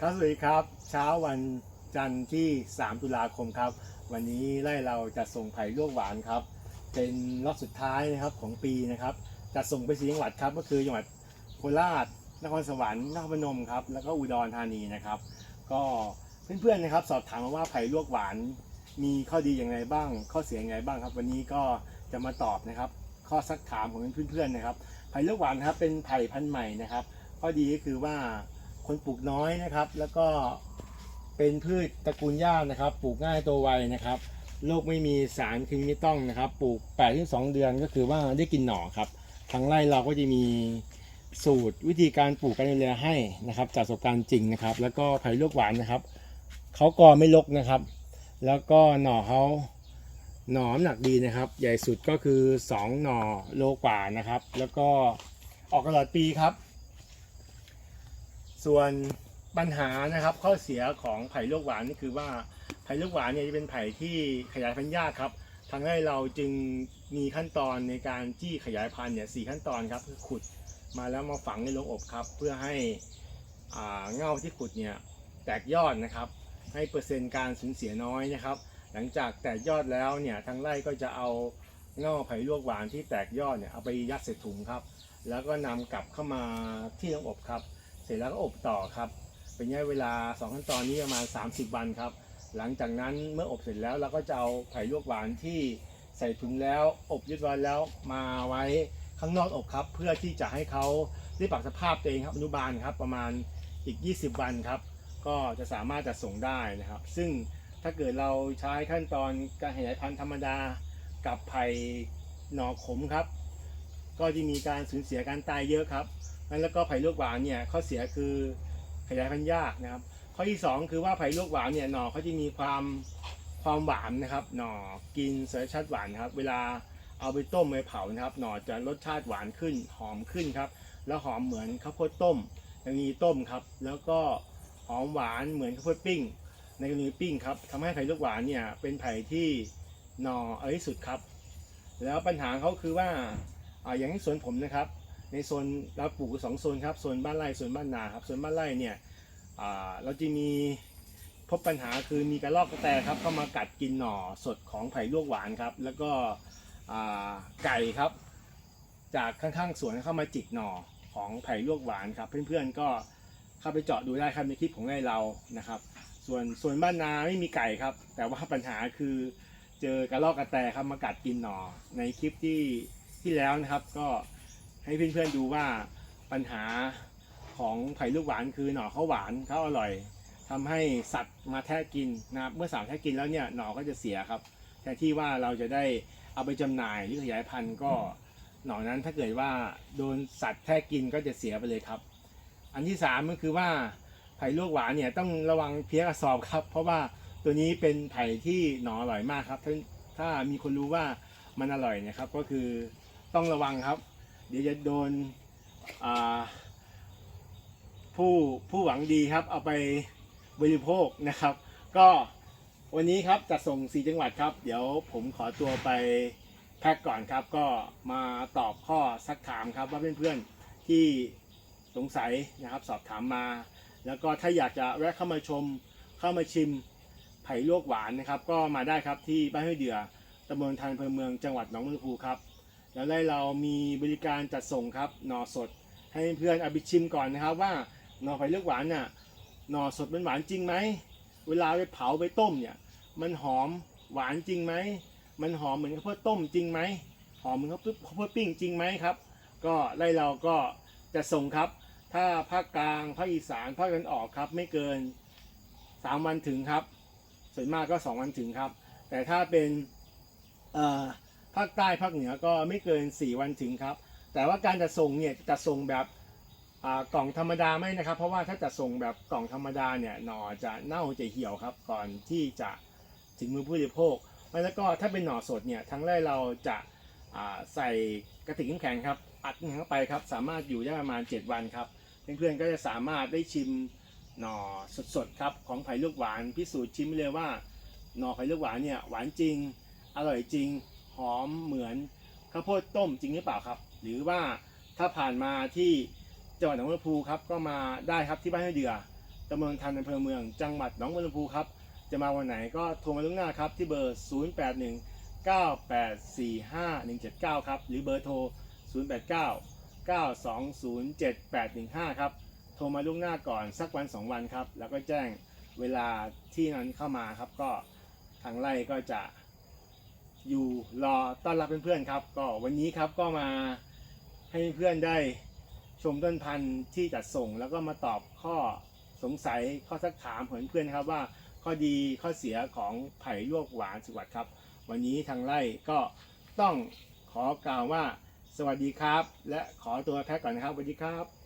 ครับสวัสดีครับ เช้าวันจันทร์ที่ 3 ตุลาคมครับ วันนี้ไล่เราจะส่งไผ่ลวกหวานครับ เป็นรอบสุดท้ายนะครับของปีนะครับจะส่งไปสีจังหวัดครับ ก็คือจังหวัดโคราชนครสวรรค์นครพนมครับแล้วก็อุดรธานีนะครับ ก็เพื่อนๆนะครับ สอบถามมาว่าไผ่ลวกหวานมีข้อดีอย่างไรบ้าง ข้อเสียอย่างไรบ้างครับ วันนี้ก็จะมาตอบนะครับ ข้อซักถามของเพื่อนๆนะครับไผ่ลวกหวานครับเป็นไผ่พันธุ์ใหม่นะครับ ข้อดีก็คือว่า คนปลูกน้อยนะครับ แล้วก็เป็นพืชตระกูลหญ้านะครับ ปลูกง่ายโตวไวนะครับโรคไม่มีสารเคมีไม่ต้องนะครับ ปลูก8ปดถึงสเดือนก็คือว่าได้กินหน่อครับทางไร่เราก็จะมีสูตรวิธีการปลูกการดูแลให้นะครับ จากประสบการณ์จริงนะครับ แล้วก็ไผ่ลวกหวานนะครับเขากอไม่ลกนะครับ แล้วก็หน่อเขาหน่อน้ำหนักดีนะครับ ใหญ่สุดก็คือ 2 หน่อโลกว่านะครับ แล้วก็ออกตลอดปีครับ ส่วนปัญหานะครับข้อเสียของไผ่ลวกหวานนี่คือว่าไผ่ลวกหวานเนี่ยจะเป็นไผ่ที่ขยายพันธุ์ยากครับทางให้เราจึงมีขั้นตอนในการที่ขยายพันธุ์เนี่ยสี่ขั้นตอนครับคือขุดมาแล้วมาฝังในโรงอบครับ เพื่อให้อ่าเง่าที่ขุดเนี่ยแตกยอดนะครับ ให้เปอร์เซ็นต์การสูญเสียน้อยนะครับ หลังจากแตกยอดแล้วเนี่ยทางไร่ก็จะเอาเง่าไผ่ลวกหวานที่แตกยอดเนี่ยเอาไปยัดใส่ถุงครับ แล้วก็นำกลับเข้ามาที่โรงอบครับ เสร็จแล้วก็อบต่อครับ เป็นระยะเวลา 2 ขั้นตอนนี้ประมาณ 30 วันครับ หลังจากนั้นเมื่ออบเสร็จแล้วเราก็จะเอาไผ่ลวกหวานที่ใส่ถุงแล้วอบเรียบร้แล้วมาไว้ข้างนอกอบครับ เพื่อที่จะให้เขาได้ปรับสภาพตัวเองครับอนุบาลครับประมาณอีก 20 วันครับ ก็จะสามารถจะส่งได้นะครับ ซึ่งถ้าเกิดเราใช้ขั้นตอนการขยายพันธุ์ธรรมดากับไผ่หน่อขมครับ ก็จะมีการสูญเสียการตายเยอะครับ แล้วก็ไผ่ลวกหวานเนี่ยข้อเสียคือขยายพันธุ์ยากนะครับ ข้อที่สองคือว่าไผ่ลวกหวานเนี่ยหน่อเขาจะมีความความหวานนะครับหน่อกินเสรชาติหวานนะครับ เวลาเอาไปต้มไปเผานะครับหน่อจะรสชาติหวานขึ้นหอมขึ้นครับ แล้วหอมเหมือนข้าวโพดต้มในกรณีต้มครับ แล้วก็หอมหวานเหมือนข้าวโพดปิ้ง ในกรณีปิ้งครับทำให้ไผ่ลวกหวานเนี่ยเป็นไผ่ที่หน่ออร่อยที่สุดครับ แล้วปัญหาเขาคือว่าอ่าอย่างที่สวนผมนะครับ ในโซนเราปลูกสองโซนครับโซนบ้านไร่โซนบ้านนาครับโซนบ้านไร่เนี่ยเราจะมีพบปัญหาคือมีกระรอกกระแตครับเข้ามากัดกินหน่อสดของไผ่ลวกหวานครับ แล้วก็ไก่ครับ จากข้างๆสวนเข้ามาจิกหน่อของไผ่ลวกหวานครับ เพื่อนๆก็เข้าไปเจาะดูได้ครับในคลิปของไร่เรานะครับ ส่วนส่วนบ้านนาไม่มีไก่ครับ แต่ว่าปัญหาคือเจอกระรอกกระแตครับมากัดกินหน่อในคลิปที่ที่แล้วนะครับก็ ให้เพื่อนๆดูว่าปัญหาของไผ่ลูกหวานคือหน่อเขาหวานเขาอร่อยทำให้สัตว์มาแทะกินนะครับเมื่อสัตว์แทะกินแล้วเนี่ยหน่อก็จะเสียครับแทนที่ว่าเราจะได้เอาไปจำหน่ายหรือขยายพันธุ์ก็หน่อนั้นถ้าเกิดว่าโดนสัตว์แทะกินก็จะเสียไปเลยครับ อันที่สามก็คือว่าไผ่ลวกหวานเนี่ยต้องระวังเพี้ยกระสอบครับ เพราะว่าตัวนี้เป็นไผ่ที่หนออร่อยมากครับถ้าถ้ามีคนรู้ว่ามันอร่อยเนะครับ ก็คือต้องระวังครับ ดี๋ยวจะโดนผู้ผู้หวังดีครับ เอาไปบริโภคนะครับ ก็วันนี้ครับจะส่งสีจังหวัดครับ เดี๋ยวผมขอตัวไปแพ็กก่อนครับ ก็มาตอบข้อซักถามครับว่าเพื่อนๆที่สงสัยนะครับสอบถามมา แล้วก็ถ้าอยากจะแวะเข้ามาชมเข้ามาชิมไผ่ลวกหวานนะครับ ก็มาได้ครับที่บ้านห้วยเดือตำบลทานอำเภอเมืองจังหวัดหนองบัวลำพูครับ แล้วได้เรามีบริการจัดส่งครับหน่อสด ให้เพื่อนเอาไปชิมก่อนนะครับว่าหน่อไผ่ลวกหวานน่ะหน่อสดมันหวานจริงไหมเวลาไปเผาไปต้มเนี่ยมันหอมหวานจริงไหมมันหอมเหมือนข้าวโพดต้มจริงไหมหอมเหมือนข้าวโพดปิ้งจริงไหมครับ ก็ได้เราก็จะส่งครับ ถ้าภาคกลางภาคอีสานภาคตะวันออกครับ ไม่เกิน 3 วันถึงครับ ส่วนมากก็ 2 วันถึงครับ แต่ถ้าเป็นเอ่อ ภาคใต้ภาคเหนือก็ไม่เกิน 4 วันถึงครับ แต่ว่าการจะส่งเนี่ยจะส่งแบบกล่องธรรมดาไม่นะครับ เพราะว่าถ้าจะส่งแบบกล่องธรรมดาเนี่ยหน่อจะเน่าจะเหี่ยวครับ ก่อนที่จะถึงมือผู้บริโภค แล้วก็ถ้าเป็นหน่อสดเนี่ยทั้งแรกเราจะาใส่กระติกน้ำแข็งครับอัดน้ำแข็งเข้าไปครับ สามารถอยู่ได้ประมาณ 7 วันครับเพื่อนๆก็จะสามารถได้ชิมหน่อสดๆครับของไผ่ลูกหวานพิสูจน์ชิมเลยว่าหน่อไผ่ลูกหวานเนี่ยหวานจริง อร่อยจริง หอมเหมือนข้าวโพดต้มจริงหรือเปล่าครับ หรือว่าถ้าผ่านมาที่จังหวัดหนองบัวลำพูครับก็มาได้ครับที่บ้านห้วยเดือตำบลทันอำเภอเมืองจังหวัดหนองบัวลำพูครับจะมาวันไหนก็โทรมาล่วงหน้าครับที่เบอร์ 081 9845 179 ครับ หรือเบอร์โทร 089 920 7815 ครับ โทรมาล่วงหน้าก่อนสักวัน 2 วันครับ แล้วก็แจ้งเวลาที่นั้นเข้ามาครับ ก็ทางไร่ก็จะ อยู่รอต้อนรับเพื่อนๆครับ ก็วันนี้ครับก็มาให้เพื่อนได้ชมต้นพันธุ์ที่จัดส่ง แล้วก็มาตอบข้อสงสัยข้อสักถามของเพื่อนๆครับว่าข้อดีข้อเสียของไผ่ลวกหวานสุวัสดิ์ครับ วันนี้ทางไร่ก็ต้องขอกล่าวว่าสวัสดีครับ และขอตัวแพ็กก่อนนะครับสวัสดีครับ